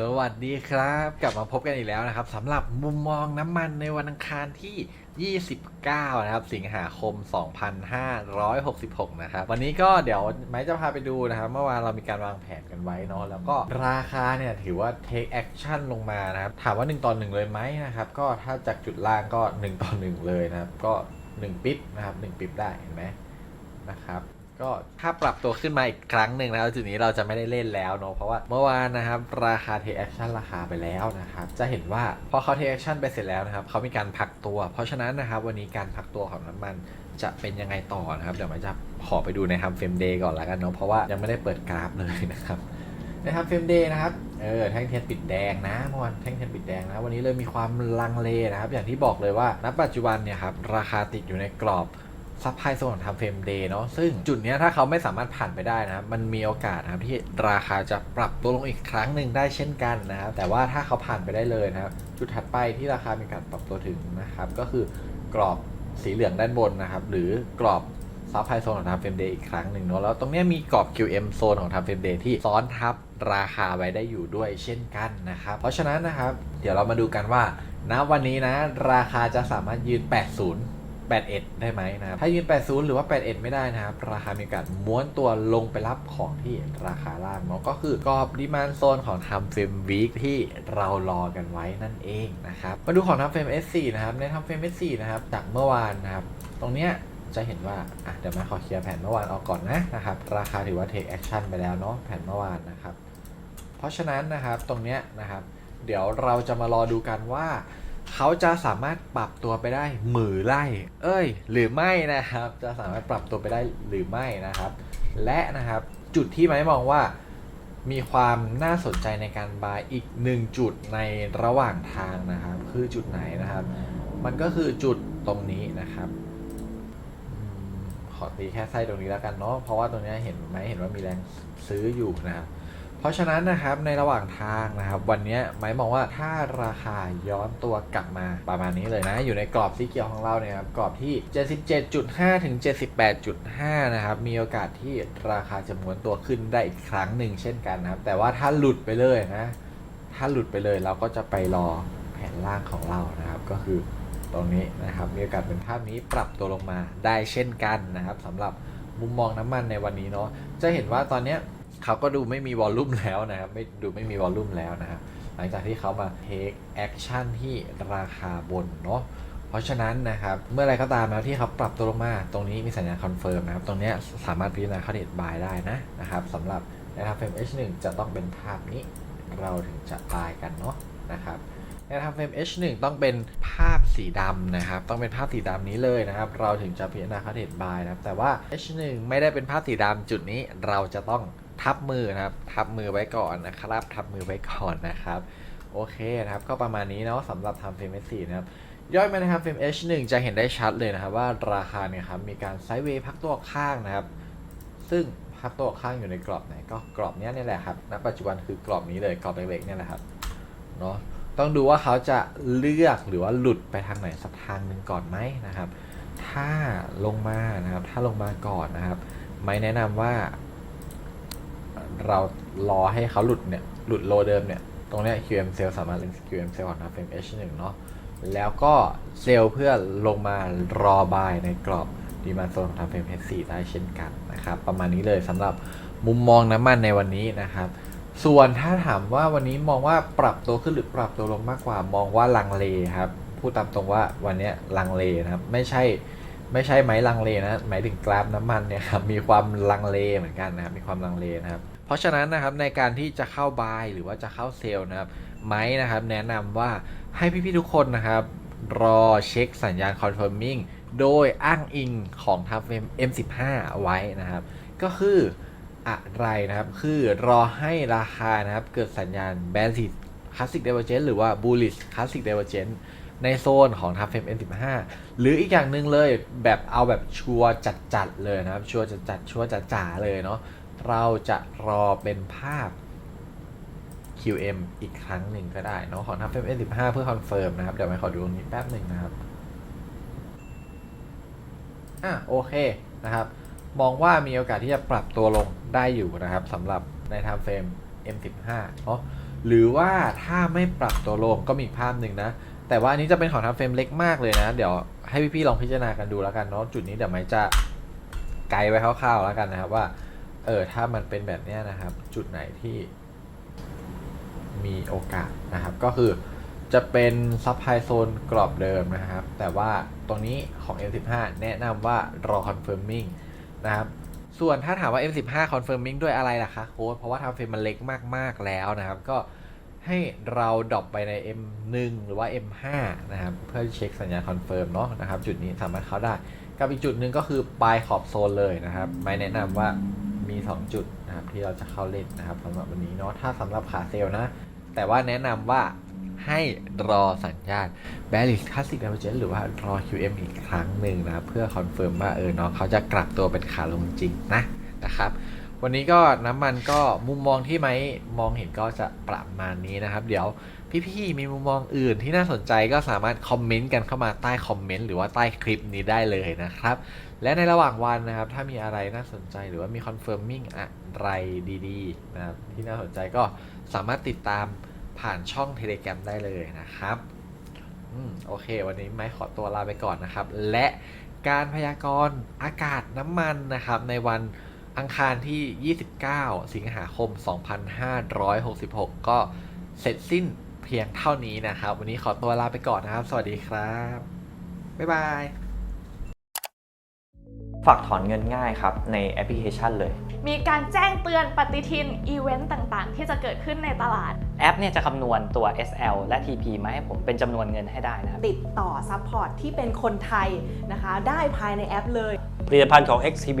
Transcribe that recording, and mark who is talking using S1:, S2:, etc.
S1: สวัสดีครับ กลับมาพบกันอีกแล้วนะครับสำหรับมุมมองน้ำมันในวันอังคารที่ 29 นะครับ สิงหาคม 2566 นะครับ วันนี้ก็เดี๋ยวไม้จะพาไปดูนะครับ เมื่อวานเรามีการวางแผนกันไว้เนาะแล้วก็ราคาเนี่ยถือว่า take action ลงมานะครับ ถามว่า 1ต่อ1เลยไหมนะครับ ก็ถ้าจากจุดล่างก็ 1ต่อ1เลยนะครับ ก็ 1 ปิ๊บนะครับ 1 ปิ๊บได้เห็นไหมนะครับ ก็ถ้าปรับตัวขึ้นมาอีกครั้งหนึ่งนะครับจุดนี้เราจะไม่ได้เล่นแล้วเนาะเพราะว่าเมื่อวานนะครับราคาเทคแอคชั่นราคาไปแล้วนะครับจะเห็นว่าพอเขาเทคแอคชั่นไปเสร็จแล้วนะครับเขามีการพักตัว เพราะฉะนั้นนะครับวันนี้การพักตัวของน้ำมันจะเป็นยังไงต่อนะครับเดี๋ยวมาจะขอไปดูในทำเฟมเดย์ก่อนละกันเนาะเพราะว่ายังไม่ได้เปิดกราฟเลยนะครับในทำเฟมเดย์นะครับเออแท่งเทียนปิดแดงนะเมื่อวานแท่งเทียนปิดแดงนะวันนี้เลยมีความลังเลนะครับอย่างที่บอกเลยว่าณปัจจุบันเนี่ยครับราคาติดอยู่ในกรอบ ซัพพลายโซนของทำเฟรมเดย์เนาะซึ่งจุดนี้ถ้าเขาไม่สามารถผ่านไปได้นะครับมันมีโอกาสนะครับที่ราคาจะปรับตัวลงอีกครั้งหนึ่งได้เช่นกันนะครับแต่ว่าถ้าเขาผ่านไปได้เลยนะครับจุดถัดไปที่ราคามีการปรับตัวถึงนะครับก็คือกรอบสีเหลืองด้านบนนะครับหรือกรอบซัพพลายโซนของทำเฟรมเดย์อีกครั้งหนึ่งเนาะแล้วตรงนี้มีกรอบ QM โซนของทำเฟรมเดย์ที่ซ้อนทับราคาไว้ได้อยู่ด้วยเช่นกันนะครับ เพราะฉะนั้นนะครับ เดี๋ยวเรามาดูกันว่าณวันนี้นะ ราคาจะสามารถยืน 80 81 ได้ไหมนะครับ ถ้ายืน 80 หรือว่า 81 ไม่ได้นะครับ ราคามีกาสม้วนตัวลงไปรับของที่ราคาล่างเนาะก็คือกรอบดีมานโซนของทำเฟรมวีคที่เรารอกันไว้นั่นเองนะครับ มาดูของทำเฟรม S4 นะครับ ในทำเฟรม S4 นะครับ จากเมื่อวานนะครับ ตรงเนี้ยจะเห็นว่า อะ เดี๋ยวมาขอเคลียร์แผนเมื่อวานออกก่อนนะนะครับ ราคาถือว่า take action ไปแล้วเนาะ แผนเมื่อวานนะครับ เพราะฉะนั้นนะครับ ตรงเนี้ยนะครับ เดี๋ยวเราจะมารอดูกันว่า เขาจะสามารถปรับตัวไปได้หมื่อไร่เอ้ย หรือไม่นะครับ จะสามารถปรับตัวไปได้หรือไม่นะครับ และนะครับจุดที่ไม้มองว่ามีความน่าสนใจในการบายอีกหนึ่งจุดในระหว่างทางนะครับ คือจุดไหนนะครับ มันก็คือจุดตรงนี้นะครับขอตีแค่ไส้ตรงนี้แล้วกันเนาะเพราะว่าตรงนี้เห็นไหมเห็นว่ามีแรงซื้ออยู่นะครับ เพราะฉะนั้นนะครับในระหว่างทางนะครับ วันนี้ไม้มองว่าถ้าราคาย้อนตัวกลับมาประมาณนี้เลยนะ อยู่ในกรอบสีเขียวของเราเนี่ยครับกรอบที่ 77.5 ถึง 78.5 นะครับ มีโอกาสที่ราคาจะม้วนตัวขึ้นได้อีกครั้งหนึ่งเช่นกันนะครับ แต่ว่าถ้าหลุดไปเลยนะ ถ้าหลุดไปเลยเราก็จะไปรอแผนล่างของเรานะครับ ก็คือตรงนี้นะครับ มีโอกาสเป็นภาพนี้ปรับตัวลงมาได้เช่นกันนะครับสำหรับมุมมองน้ำมันในวันนี้เนาะจะเห็นว่าตอนเนี้ย เขาก็ดูไม่มีวอลลุ่มแล้วนะครับไม่ดูไม่มีวอลลุ่มแล้วนะครับหลังจากที่เขามาเทคแอคชั่นที่ราคาบนเนาะเพราะฉะนั้นนะครับเมื่อไรก็ตามนะที่เขาปรับตัวลงมา ตรงนี้มีสัญญาณคอนเฟิร์มนะครับตรงเนี้ยสามารถพิจารณาเข้าเดทบายได้นะนะครับสำหรับในทางเฟรม H1 จะต้องเป็นภาพนี้เราถึงจะบายกันเนาะนะครับในทางเฟรม H1 ต้องเป็นภาพสีดำนะครับ ต้องเป็นภาพสีดำนี้เลยนะครับ เราถึงจะพิจารณาค่าเทรดบายนะครับ แต่ว่า H1 ไม่ได้เป็นภาพสีดำจุดนี้เราจะต้อง ทับมือนะครับ ทับมือไว้ก่อนนะครับ ทับมือไว้ก่อนนะครับ โอเคนะครับ ก็ประมาณนี้เนาะสำหรับทำเฟรม H4 นะครับย่อยมานะครับเฟรม H1 จะเห็นได้ชัดเลยนะครับ ว่าราคาเนี่ยครับมีการไซด์เวย์พักตัวข้างนะครับ ซึ่งพักตัวข้างอยู่ในกรอบไหนก็กรอบนี้นี่แหละครับณปัจจุบันคือกรอบนี้เลยกรอบเล็กๆนี่แหละครับเนาะต้องดูว่าเขาจะเลือกหรือว่าหลุดไปทางไหนสักทางหนึ่งก่อนไหมนะครับ ถ้าลงมานะครับ ถ้าลงมาก่อนนะครับ ไม่แนะนำว่า เรารอให้เขาหลุดเนี่ยหลุดโลเดิมเนี่ยตรงเนี้ย QM cell สามารถเล่น QM cell ของทางเฟรม H1 เนาะแล้วก็เซลล์เพื่อลงมารอบายในกรอบดีมาโซนของทางเฟรม H4 ได้เช่นกันนะครับ ประมาณนี้เลยสำหรับมุมมองน้ำมันในวันนี้นะครับ ส่วนถ้าถามว่าวันนี้มองว่าปรับตัวขึ้นหรือปรับตัวลงมากกว่ามองว่าลังเลครับพูดตามตรงว่าวันนี้ลังเลนะครับไม่ใช่ไม่ใช่ไหมลังเลนะหมายถึงกราฟน้ำมันเนี่ยครับมีความลังเลเหมือนกันนะครับมีความลังเลนะครับ ราะฉะนั้นนะครับในการที่จะเข้าบายหรือว่าจะเข้าเซลล์นะครับไม้นะครับแนะนำว่าให้พี่ๆทุกคนนะครับรอเช็คสัญญาณ confirming โดยอ้างอิงของทางเฟรม M15 ไว้นะครับ ก็คืออะไรนะครับ คือรอให้ราคานะครับ เกิดสัญญาณ b a n d i t Classic Divergence หรือว่า Bullish Classic Divergence ในโซนของทับเฟรม M15 หรืออีกอย่างหนึ่งเลยแบบเอาแบบชัวร์จัดๆเลยนะครับ ชัวร์จัดๆชัวร์จ๋าๆเลยเนาะ เราจะรอเป็นภาพ QM อีกครั้งหนึ่งก็ได้เนาะของทับเฟรม M15 เพื่อคอนเฟิร์มนะครับ เดี๋ยวไปขอดูตรงนี้แป๊บหนึ่งนะครับ อะโอเคนะครับ มองว่ามีโอกาสที่จะปรับตัวลงได้อยู่นะครับสำหรับใน time frame M15 เนาะหรือว่าถ้าไม่ปรับตัวลงก็มีภาพหนึ่งนะ แต่ว่าอันนี้จะเป็นของทำเฟรมเล็กมากเลยนะ เดี๋ยวให้พี่ๆลองพิจารณากันดูแล้วกันเนาะจุดนี้เดี๋ยวไม้จะไกด์ไว้คร่าวๆแล้วกันนะครับว่า เออถ้ามันเป็นแบบนี้นะครับ จุดไหนที่มีโอกาสนะครับ ก็คือจะเป็นซับไฮโซนกรอบเดิมนะครับ แต่ว่าตรงนี้ของ M15 แนะนำว่ารอ confirming นะครับ ส่วนถ้าถามว่า M15 confirming ด้วยอะไรล่ะคะโค้ดเพราะว่าทำเฟรมมันเล็กมากๆแล้วนะครับ ก็ให้เราดรอปไปใน M1 หรือว่า M5 นะครับ เพื่อเช็คสัญญาณคอนเฟิร์มเนาะนะครับ จุดนี้สามารถเข้าได้ กับอีกจุดหนึ่งก็คือปลายขอบโซนเลยนะครับ ไม่แนะนำว่า มี 2 จุดนะครับที่เราจะเข้าเล่นนะครับสำหรับวันนี้เนาะถ้าสำหรับขาเซลนะ แต่ว่าแนะนำว่าให้รอสัญญาณ b บ r r i s Classic d i v e r g e n c หรือว่ารอ QM อีกครั้งหนึ่งนะ เพื่อคอนเฟิร์มว่าเออเนาะเขาจะกลับตัวเป็นขาลงจริงนะนะครับ วันนี้ก็น้ำมันก็มุมมองที่ไหมมองเห็นก็จะประมาณนี้นะครับ เดี๋ยวพี่ๆมีมุมมองอื่นที่น่าสนใจก็สามารถคอมเมนต์กันเข้ามาใต้คอมเมนต์หรือว่าใต้คลิปนี้ได้เลยนะครับ และในระหว่างวันนะครับ ถ้ามีอะไรน่าสนใจหรือว่ามีคอนเฟิร์มมิ่งอะไรดีๆนะครับที่น่าสนใจก็สามารถติดตามผ่านช่อง Telegram ได้เลยนะครับอืมโอเค วันนี้ไม่ขอตัวลาไปก่อนนะครับ และการพยากรณ์อากาศน้ำมันนะครับในวัน อังคารที่ 29 สิงหาคม 2566 ก็เสร็จสิ้นเพียงเท่านี้นะครับ วันนี้ขอตัวลาไปก่อนนะครับ สวัสดีครับ บ๊ายบาย
S2: ฝากถอนเงินง่ายครับในแอปพลิเคชันเลย
S3: มีการแจ้งเตือนปฏิทินอีเวนต์ต่างๆ ที่จะเกิดขึ้นในตลาด
S2: แอปเนี่ยจะคำนวณตัว SL และ TP มาให้ผมเป็นจำนวนเงินให้ได้นะครับ
S4: ติดต่อซัพพอร์ตที่เป็นคนไทยนะคะ ได้ภายในแอปเลย
S5: ผลิตภัณฑ์ของ XTB